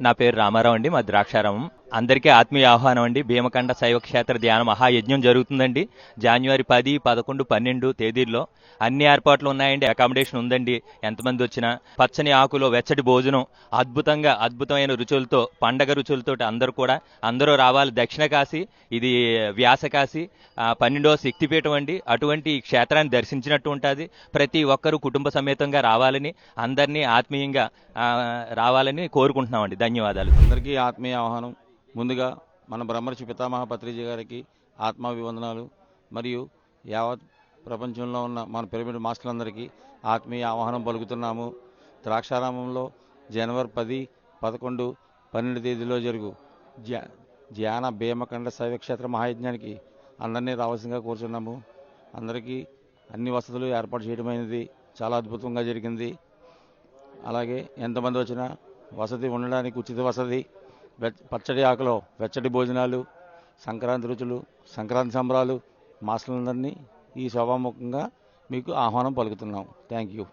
నా పేరు రామారావు అండి మా ద్రాక్షారామం. అందరికీ ఆత్మీయ ఆహ్వానం అండి. భీమకండ శైవ క్షేత్ర ధ్యాన మహాయజ్ఞం జరుగుతుందండి. జనవరి పది పదకొండు పన్నెండు తేదీల్లో అన్ని ఏర్పాట్లు ఉన్నాయండి. అకామిడేషన్ ఉందండి. ఎంతమంది వచ్చినా పచ్చని ఆకులో వెచ్చటి భోజనం అద్భుతంగా అద్భుతమైన రుచులతో పండగ రుచులతో అందరూ కూడా అందరూ రావాలి. దక్షిణ కాశీ ఇది వ్యాస కాశీ పన్నెండవ శక్తిపీఠం అండి. అటువంటి ఈ క్షేత్రాన్ని దర్శించినట్టు ఉంటుంది. ప్రతి ఒక్కరూ కుటుంబ సమేతంగా రావాలని అందరినీ ఆత్మీయంగా రావాలని కోరుకుంటున్నామండి. ధన్యవాదాలు. అందరికీ ఆత్మీయ ఆహ్వానం. ముందుగా మన బ్రహ్మర్షి పితామహ పత్రిజీ గారికి ఆత్మాభివందనాలు. మరియు యావత్ ప్రపంచంలో ఉన్న మన పిరమిడ్ మాస్టర్లందరికీ ఆత్మీయ ఆహ్వానం పలుకుతున్నాము. ద్రాక్షారామంలో జనవరి పది పదకొండు పన్నెండు తేదీలో జరుగు ధ్యాన భీమకండ శైవక్షేత్ర మహాయజ్ఞానికి అందరినీ రావాల్సిందిగా కోరుచున్నాము. అందరికీ అన్ని వసతులు ఏర్పాటు చేయడమైనది చాలా అద్భుతంగా జరిగింది. అలాగే ఎంతమంది వచ్చినా వసతి ఉండడానికి ఉచిత వసతి పచ్చడి ఆకులో వెచ్చటి భోజనాలు సంక్రాంతి రుచులు సంక్రాంతి సంబరాలు మాస్టర్లందరినీ ఈ సభాముఖంగా మీకు ఆహ్వానం పలుకుతున్నాం. Thank you.